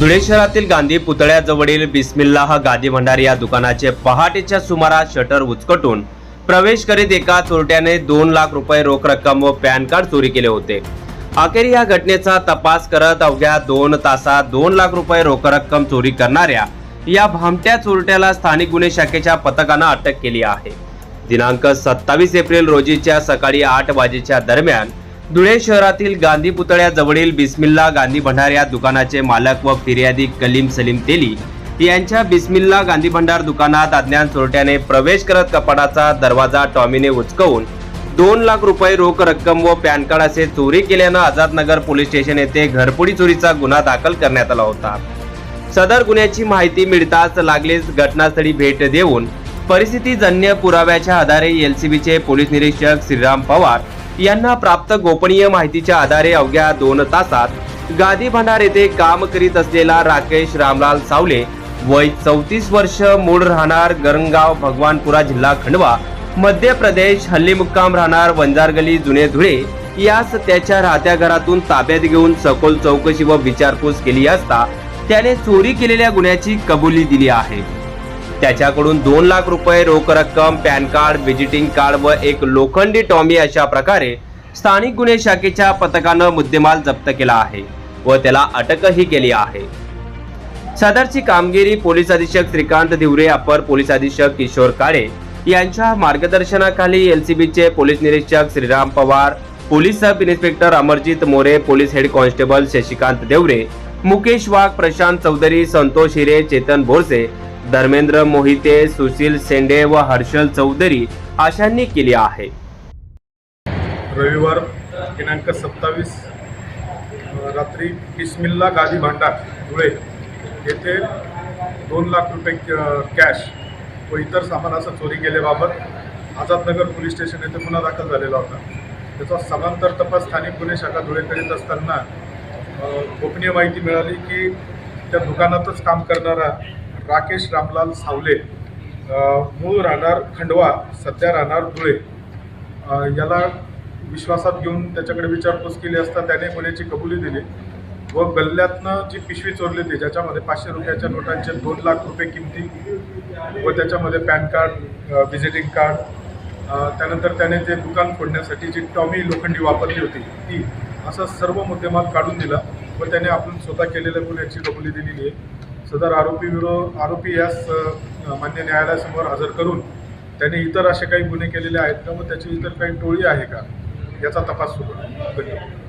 धुळे शहरातील गांधी पुतळ्याजवळील बिस्मिल्लाह गादी भंडार या दुकानाचे पहाटेच्या सुमारास शटर उचकटून प्रवेश करीत एका चोरट्याने दोन लाख रुपये रोख रक्कम व पॅन कार्ड चोरी केले होते. अखेर या घटनेचा तपास करत अवघ्या दोन तासात दोन लाख रुपये रोख रक्कम चोरी करणाऱ्या या भामट्या चोरट्याला स्थानिक गुन्हे शाखेच्या पथकानं अटक केली आहे. दिनांक सत्तावीस एप्रिल रोजीच्या सकाळी आठ वाजेच्या दरम्यान धुळे शहरातील गांधी पुतळ्याजवळील बिस्मिल्ला गांधी भंडार या दुकानाचे मालक व फिर्यादी कलीम सलीम तेली यांच्या बिस्मिल्ला गांधी भंडार दुकानात अज्ञान चोरट्याने प्रवेश करत कपाटाचा दरवाजा टॉमीने उचकवून दोन लाख रुपये रोख रक्कम व पॅन कार्ड असे चोरी केल्यानं आझादनगर पोलीस स्टेशन येथे घरपुडी चोरीचा गुन्हा दाखल करण्यात आला होता. सदर गुन्ह्याची माहिती मिळताच लागलीच घटनास्थळी भेट देऊन परिस्थितीजन्य पुराव्याच्या आधारे एलसीबीचे पोलीस निरीक्षक श्रीराम पवार यांना प्राप्त गोपनीय माहितीच्या आधारे अवघ्या दोन तासात गादी भंडार येथे काम करीत असलेला राकेश रामलाल सावले वय चौतीस वर्ष मूळ राहणार गरंगाव भगवानपुरा जिल्हा खंडवा मध्य प्रदेश हल्ली मुक्काम राहणार वंजारगली जुने धुळे. यास त्याच्या राहत्या घरातून ताब्यात घेऊन सखोल चौकशी व विचारपूस केली असता त्याने चोरी केलेल्या गुन्ह्याची कबुली दिली आहे. त्याच्याकडून दोन लाख रुपये रोख रक्कम पॅन कार्ड व्हिजिटिंग कार्ड व एक लोखंडी टॉमी अशा प्रकारे स्थानिक गुन्हे शाखेच्या पथकानं मुद्देमाल जप्त केला आहे व त्याला अटकही केली आहे. सदरची कामगिरी पोलीस अधीक्षक श्रीकांत धिवरे अपर पोलीस अधीक्षक किशोर काळे यांच्या मार्गदर्शनाखाली एलसीबीचे पोलीस निरीक्षक Shriram Pawar police sub inspector Amarjit More police head constable Shashikant Deore Mukesh Wagh Prashant Chaudhari Santosh Hire Chetan Bhorse Dharmendra Mohite Sushil Sende व हर्षल चौधरी अशांनी केली आहे. रविवार दिनांक सत्तावीस रात्री बिस्मिल्ला गादी भांडार धुळे येथे दोन लाख रुपये कॅश व इतर सामानाचं चोरी केल्याबाबत आझादनगर पोलीस स्टेशन येथे गुन्हा दाखल झालेला होता. त्याचा समांतर तपास स्थानिक गुन्हे शाखा धुळे करीत असताना गोपनीय माहिती मिळाली की त्या दुकानातच काम करणारा राकेश रामलाल सावले मूळ राहणार खंडवा सध्या राहणार धुळे. याला विश्वासात घेऊन त्याच्याकडे विचारपूस केली असता त्याने गुन्ह्याची कबुली दिली व गल्ल्यातनं जी पिशवी चोरली होती ज्याच्यामध्ये पाचशे रुपयाच्या नोटांचे दोन लाख रुपये किमती व त्याच्यामध्ये पॅन कार्ड व्हिजिटिंग कार्ड त्यानंतर त्याने जे दुकान फोडण्यासाठी जी टॉमी लोखंडी वापरली होती ती असा सर्व मुद्देमाल काढून दिला व त्याने आपण स्वतः केलेल्या गुन्ह्याची कबुली दिलेली आहे. सदर आरोपी विरोध आरोपी यास मान्य न्यायालयासमोर हजर करून त्याने इतर असे काही गुन्हे केलेले आहेत का? व त्याची इतर काही टोळी आहे का? याचा तपास सुरू आहे. धन्यवाद.